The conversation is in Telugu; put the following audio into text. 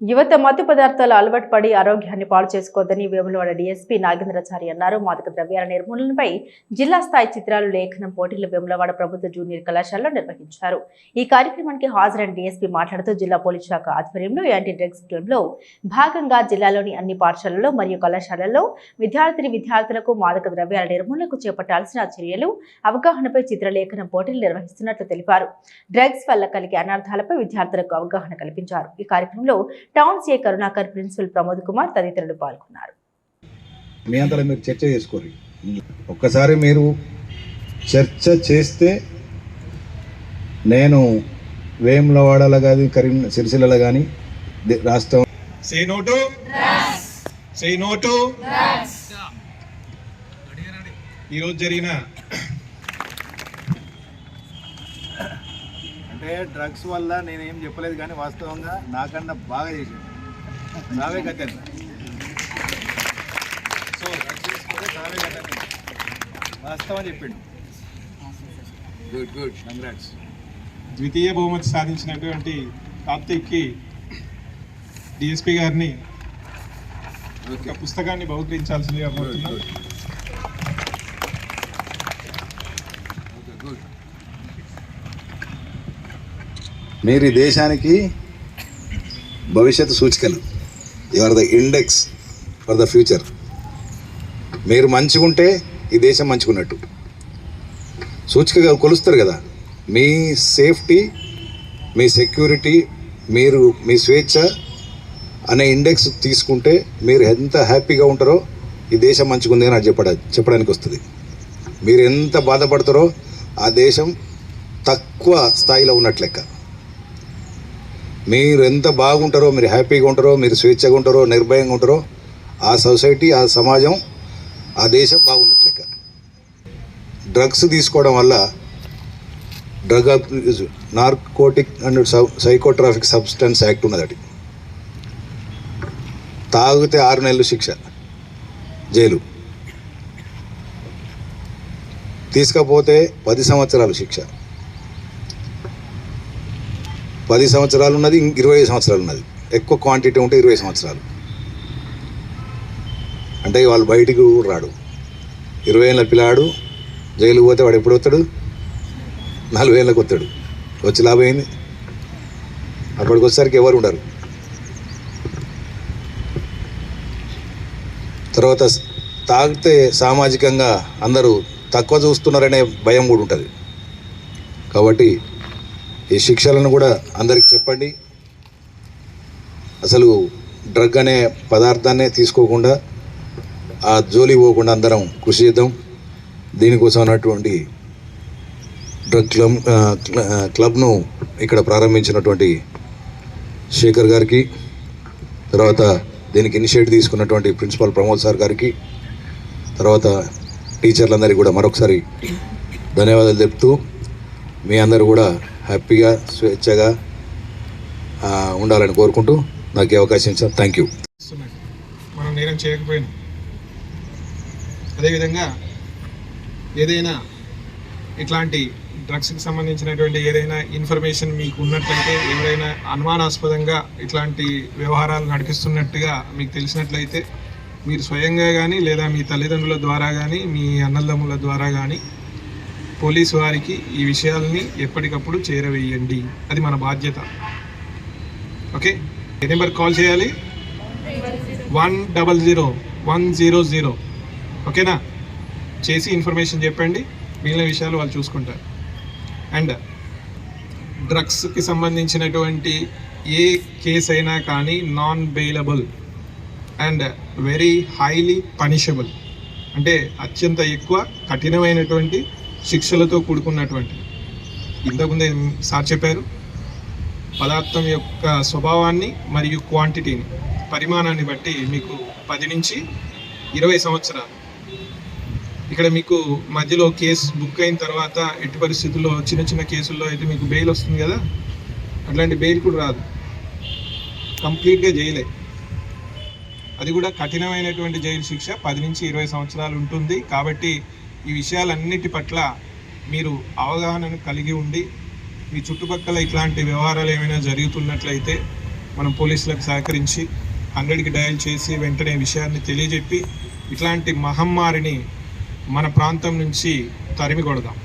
యువత మత్తు పదార్థాలు అలవాటు పడి ఆరోగ్యాన్ని పాడు చేసుకోవద్దని వేములవాడ డీఎస్పీ నాగేంద్రచారి అన్నారు. మాదక ద్రవ్యాల నిర్మూలనపై జిల్లా స్థాయి చిత్రాలు లేఖనం పోటీలు వేములవాడ ప్రభుత్వ జూనియర్ కళాశాలలో నిర్వహించారు. ఈ కార్యక్రమానికి హాజరైన డీఎస్పీ మాట్లాడుతూ జిల్లా పోలీస్ శాఖ ఆధ్వర్యంలో యాంటీ డ్రగ్స్లో భాగంగా జిల్లాలోని అన్ని పాఠశాలల్లో మరియు కళాశాలల్లో విద్యార్థిని విద్యార్థులకు మాదక ద్రవ్యాల నిర్మూలనకు చేపట్టాల్సిన చర్యలు అవగాహనపై చిత్రలేఖనం పోటీలు నిర్వహిస్తున్నట్లు తెలిపారు. డ్రగ్స్ వల్ల కలిగే అనర్థాలపై విద్యార్థులకు అవగాహన కల్పించారు. ఈ కార్యక్రమంలో town CA Karunakar principal Pramod Kumar తదితరులు పాల్గొన్నారు. మీ అంతలో మీరు చర్చ చేసుకోరు. ఒక్కసారి మీరు చర్చ చేస్తే నేను వేములవాడలో కానీ కరీం సిరిసిల్లలో కానీ రాష్ట్రం no to drugs. ఈరోజు జరిగిన అంటే డ్రగ్స్ వల్ల నేనేం చెప్పలేదు కానీ వాస్తవంగా నాకన్నా బాగా చేశాను నావే కట్టాను సో డ్రగ్స్ తీసుకుంటే నావే కట్టాను వాస్తవం చెప్పిండు. గుడ్ గుడ్ కంగ్రాట్స్ ద్వితీయ బహుమతి సాధించినటువంటి కార్తీక్కి డిఎస్పి గారిని ఒక పుస్తకాన్ని బహుకరించాల్సిందిగా కోరుతున్నాం గుడ్ మీరు ఈ దేశానికి భవిష్యత్తు సూచికలు. You are the index for the future మీరు మంచిగుంటే ఈ దేశం మంచుకున్నట్టు సూచికగా కొలుస్తారు కదా మీ సేఫ్టీ మీ సెక్యూరిటీ మీరు మీ స్వేచ్ఛ అనే ఇండెక్స్ తీసుకుంటే మీరు ఎంత హ్యాపీగా ఉంటారో ఈ దేశం మంచిగుంది అని చెప్పడా చెప్పడానికి వస్తుంది. మీరు ఎంత బాధపడతారో ఆ దేశం తక్కువ స్థాయిలో ఉన్నట్లెక్క మీరు ఎంత బాగుంటారో మీరు హ్యాపీగా ఉంటారో మీరు స్వేచ్ఛగా ఉంటారో నిర్భయంగా ఉంటారో ఆ సొసైటీ ఆ సమాజం ఆ దేశం బాగున్నట్లు లెక్క. డ్రగ్స్ తీసుకోవడం వల్ల drug abuse narcotic and psychotropic substance act ఉన్నది అది తాగితే ఆరు నెలలు శిక్ష జైలు. తీసుకపోతే పది సంవత్సరాలు శిక్ష. పది సంవత్సరాలు ఉన్నది ఇరవై సంవత్సరాలు ఉన్నది. ఎక్కువ క్వాంటిటీ ఉంటే ఇరవై సంవత్సరాలు. అంటే వాళ్ళు బయటికి రాడు. ఇరవై ఏళ్ళ పిల్లాడు జైలుకి పోతే వాడు ఎప్పుడు వస్తాడు? నలభై ఏళ్ళకి వస్తాడు. వచ్చి లాభం ఏంది? అప్పటికి వచ్చేసరికి ఎవరు ఉండరు. తర్వాత తాగితే సామాజికంగా అందరూ తక్కువ చూస్తున్నారనే భయం కూడా ఉంటుంది. కాబట్టి ఈ శిక్షలను కూడా అందరికి చెప్పండి. అసలు డ్రగ్ అనే పదార్థాన్నే తీసుకోకుండా ఆ జోలి పోకుండా అందరం కృషి చేద్దాం. దీనికోసం అన్నటువంటి డ్రగ్ క్లబ్ క్లబ్ను ఇక్కడ ప్రారంభించినటువంటి శేఖర్ గారికి తర్వాత దీనికి ఇనిషియేటివ్ తీసుకున్నటువంటి ప్రిన్సిపల్ ప్రమోద్ సార్ గారికి తర్వాత టీచర్లందరికీ కూడా మరొకసారి ధన్యవాదాలు చెప్తూ మీ అందరూ కూడా హ్యాపీగా స్వేచ్ఛగా ఉండాలని కోరుకుంటూ నాకు అవకాశం ఇచ్చారు. థ్యాంక్ యూ మనం నేరం చేయకపోయినా. అదేవిధంగా ఏదైనా ఇట్లాంటి డ్రగ్స్కి సంబంధించినటువంటి ఏదైనా ఇన్ఫర్మేషన్ మీకు ఉన్నట్లయితే ఎవరైనా అనుమానాస్పదంగా ఇట్లాంటి వ్యవహారాలు నడిపిస్తున్నట్టుగా మీకు తెలిసినట్లయితే మీరు స్వయంగా కానీ లేదా మీ తల్లిదండ్రుల ద్వారా కానీ మీ అన్నదమ్ముల ద్వారా కానీ పోలీసు వారికి ఈ విషయాల్ని ఎప్పటికప్పుడు చేరవేయండి. అది మన బాధ్యత. ఓకే? ఏ నెంబర్ కాల్ చేయాలి? One double zero one zero zero. ఓకేనా? చేసి ఇన్ఫర్మేషన్ చెప్పండి. మిగిలిన విషయాలు వాళ్ళు చూసుకుంటారు. అండ్ డ్రగ్స్కి సంబంధించినటువంటి ఏ కేసు అయినా కానీ non bailable and very highly punishable. అంటే అత్యంత ఎక్కువ కఠినమైనటువంటి శిక్షలతో కూడుకున్నటువంటి. ఇంతకుముందే సార్ చెప్పారు పదార్థం యొక్క స్వభావాన్ని మరియు క్వాంటిటీని పరిమాణాన్ని బట్టి మీకు పది నుంచి ఇరవై సంవత్సరాలు. ఇక్కడ మీకు మధ్యలో కేసు బుక్ అయిన తర్వాత ఎట్టి పరిస్థితుల్లో చిన్న చిన్న కేసుల్లో అయితే మీకు బెయిల్ వస్తుంది కదా? అట్లాంటి బెయిల్ కూడా రాదు. కంప్లీట్గా జైలే. అది కూడా కఠినమైనటువంటి జైలు శిక్ష. పది నుంచి ఇరవై సంవత్సరాలు ఉంటుంది. కాబట్టి ఈ విషయాలన్నిటి పట్ల మీరు అవగాహనను కలిగి ఉండి మీ చుట్టుపక్కల ఇట్లాంటి వ్యవహారాలు ఏమైనా జరుగుతున్నట్లయితే మనం పోలీసులకు సహకరించి హండ్రెడ్కి డయల్ చేసి వెంటనే విషయాన్ని తెలియజెప్పి ఇట్లాంటి మహమ్మారిని మన ప్రాంతం నుంచి తరిమి కొడదాం